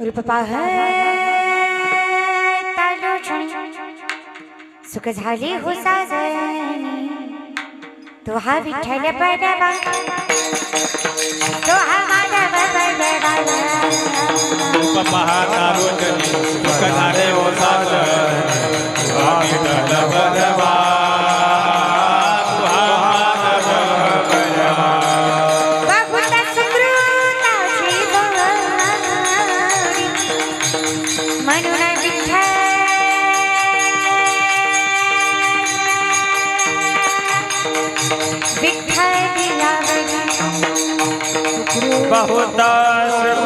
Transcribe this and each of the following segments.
अरे पप्पा सुख झाली हो तो हा विठ्ठल बडवा तो हा माधव बडवा सुख झाले बहुतास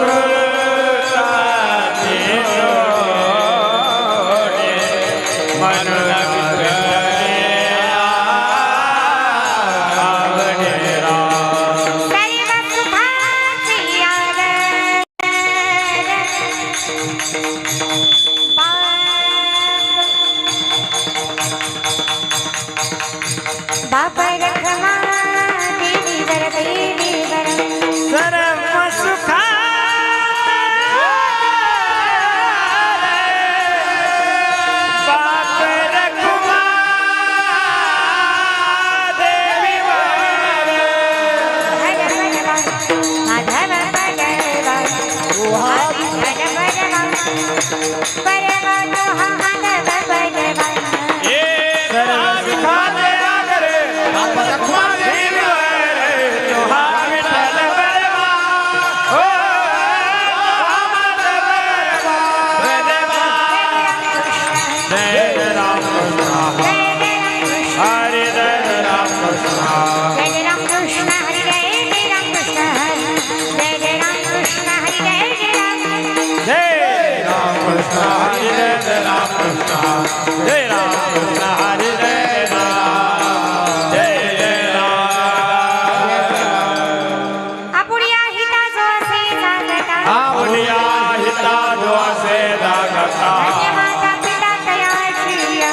Mate,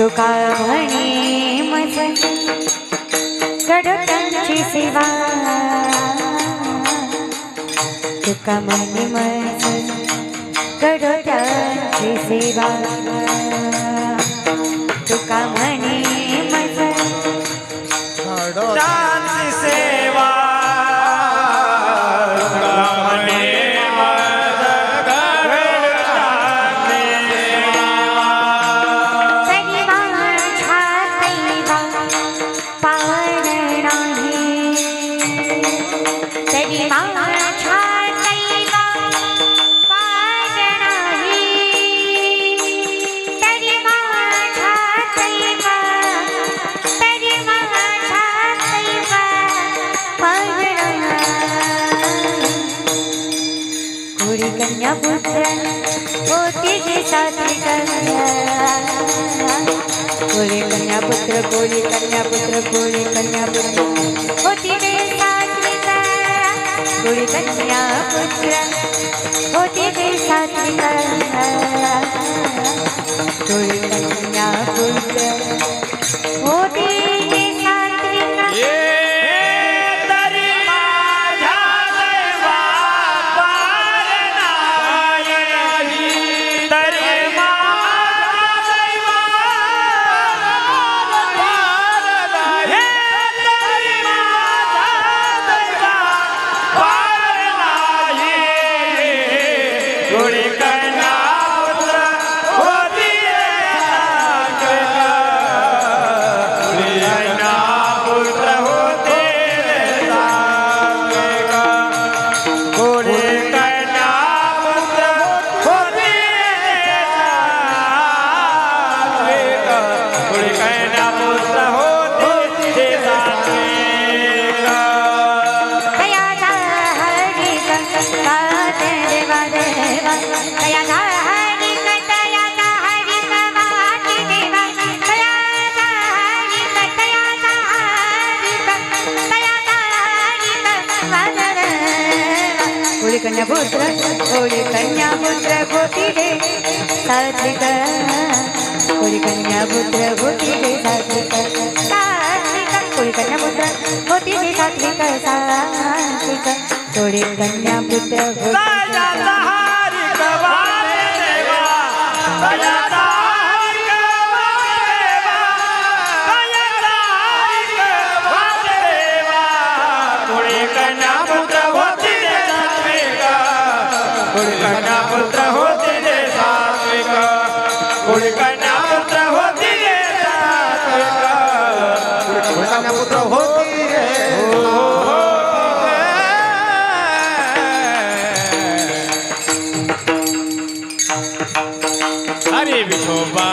तुका म्हणे मज कडकांची सेवा. तुका म्हणे मज कडकांची सेवा. थोड़ी कन्या पुत्र होती जी साथी कन्या कोळी कन्या पुत्र कोळी कन्या पुत्र कोळी कन्या पुत्र होती जी साथी कोळी कन्या पुत्र होती जी साथी कन्या कन्या पुत्र होती जी कन्यापुत्र कोळी कन्यापुत्र होती रे सात्विक कोळी कन्यापुत्र होती रे सात्विक सात्विक कोळी कन्यापुत्र होती रे सात्विक सात्विक कोळी दयाचा हरी कवाले पुत्र होती पुत्र होती रे हरी विठोबा।